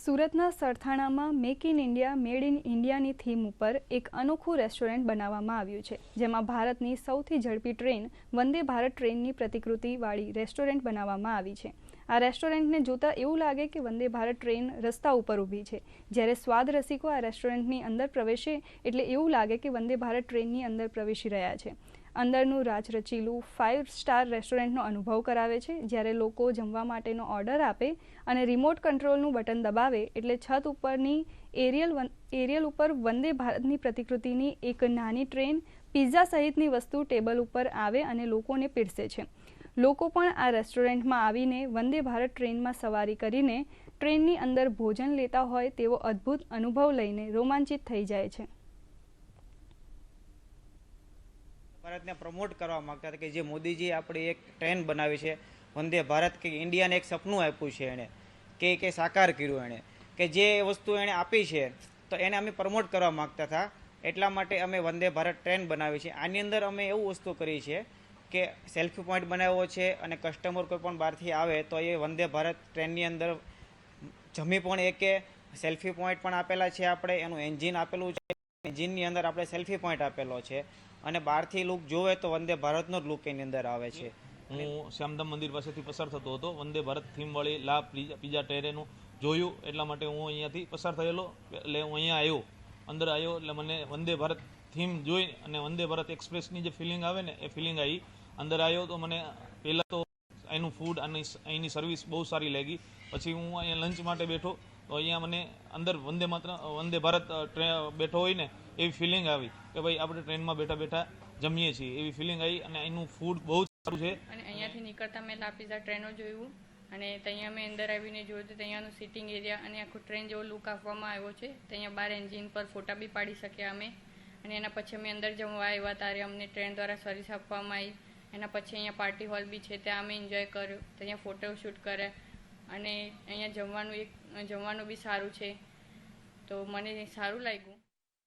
સુરતના સરથાણામાં make in India, made in ઇન્ડિયાની theme ઉપર એક અનોખું રેસ્ટોરન્ટ બનાવવામાં આવ્યું છે, જેમાં ભારતની સૌથી ઝડપી ટ્રેન, વંદે ભારત ટ્રેનની પ્રતિકૃતિવાળી રેસ્ટોરન્ટ બનાવવામાં આવી છે. આ રેસ્ટોરન્ટને જોતાં એવું લાગે કે વંદે ભારત ટ્રેન રસ્તા ઉપર ઊભી છે. જ્યારે સ્વાદ રસિકો આ રેસ્ટોરન્ટની અંદર પ્રવેશે, એટલે એવું લાગે કે વંદે ભારત ટ્રેનની અંદર પ્રવેશી રહ્યા છે. અંદરનું રાજ રચીલું ફાઇવ સ્ટાર રેસ્ટોરન્ટનો અનુભવ કરાવે છે. જ્યારે લોકો જમવા માટેનો ઓર્ડર આપે અને રિમોટ કંટ્રોલનું બટન દબાવે એટલે છત ઉપરની એરિયલ એરિયલ ઉપર વંદે ભારતની પ્રતિકૃતિની એક નાની ટ્રેન પિઝા સહિતની વસ્તુ ટેબલ ઉપર આવે અને લોકોને પીરસે છે. લોકો પણ આ રેસ્ટોરન્ટમાં આવીને વંદે ભારત ટ્રેનમાં સવારી કરીને ટ્રેનની અંદર ભોજન લેતા હોય તેવો અદ્ભુત અનુભવ લઈને રોમાંચિત થઈ જાય છે. ભારતને પ્રમોટ કરવા માગતા હતા કે જે મોદીજી આપણી એક ટ્રેન બનાવી છે, વંદે ભારત કે ઇન્ડિયાને એક સપનું આપ્યું છે એણે, કે કે સાકાર કર્યું એણે, કે જે વસ્તુ એણે આપી છે, તો એને અમે પ્રમોટ કરવા માગતા હતા. એટલા માટે અમે વંદે ભારત ટ્રેન બનાવી છે. આની અંદર અમે એવું વસ્તુ કરી છે કે સેલ્ફી પોઈન્ટ બનાવ્યો છે અને કસ્ટમર કોઈ પણ બહારથી આવે તો એ વંદે ભારત ટ્રેનની અંદર જમી પણ એકે સેલ્ફી પોઈન્ટ પણ આપેલા છે આપણે, એનું એન્જિન આપેલું છે. એન્જિનની અંદર આપણે સેલ્ફી પોઈન્ટ આપેલો છે. અને બહારથી લુક જોવે તો વંદે ભારતનો જ લુક એની અંદર આવે છે. હું શ્યામધામ મંદિર પાસેથી પસાર થતો હતો. વંદે ભારત થીમવાળી લા પીઝા પીઝા ટેરેનું જોયું, એટલા માટે હું અહીંયાથી પસાર થયેલો. એટલે હું અહીંયા આવ્યો. અંદર આવ્યો એટલે મને વંદે ભારત થીમ જોઈ અને વંદે ભારત એક્સપ્રેસની જે ફિલિંગ આવે ને, એ ફિલિંગ આવી. અંદર આવ્યો તો મને પહેલાં તો એનું ફૂડ અને અહીંની સર્વિસ બહુ સારી લાગી. પછી હું અહીંયા લંચ માટે બેઠો. તો અહીંયા મને અંદર વંદે માત્ર વંદે ભારત બેઠો હોય ને એવી ફિલિંગ આવી કે ભાઈ આપણે ટ્રેનમાં બેઠા બેઠા જમીએ છીએ. એવી ફિલિંગ આવી અને અહીંનું ફૂડ બહુ સારું છે. અને અહીંયાથી નીકળતા મેં લાપીઝા ટ્રેનો જોયું અને ત્યાં મેં અંદર આવીને જોયું તો ત્યાંનું સિટિંગ એરિયા અને આખું ટ્રેન જેવો લુક આપવામાં આવ્યો છે. ત્યાં બાર એન્જિન પર ફોટા બી પાડી શક્યા અમે. અને એના પછી અમે અંદર જમવા આવ્યા ત્યારે અમને ટ્રેન દ્વારા સર્વિસ આપવામાં આવી. એના પછી અહીંયા પાર્ટી હોલ બી છે, ત્યાં અમે એન્જોય કર્યો. ત્યાં ફોટો શૂટ કર્યા. અને અહીંયા જમવાનું એક જમવાનું બી સારું છે. તો મને સારું લાગ્યું.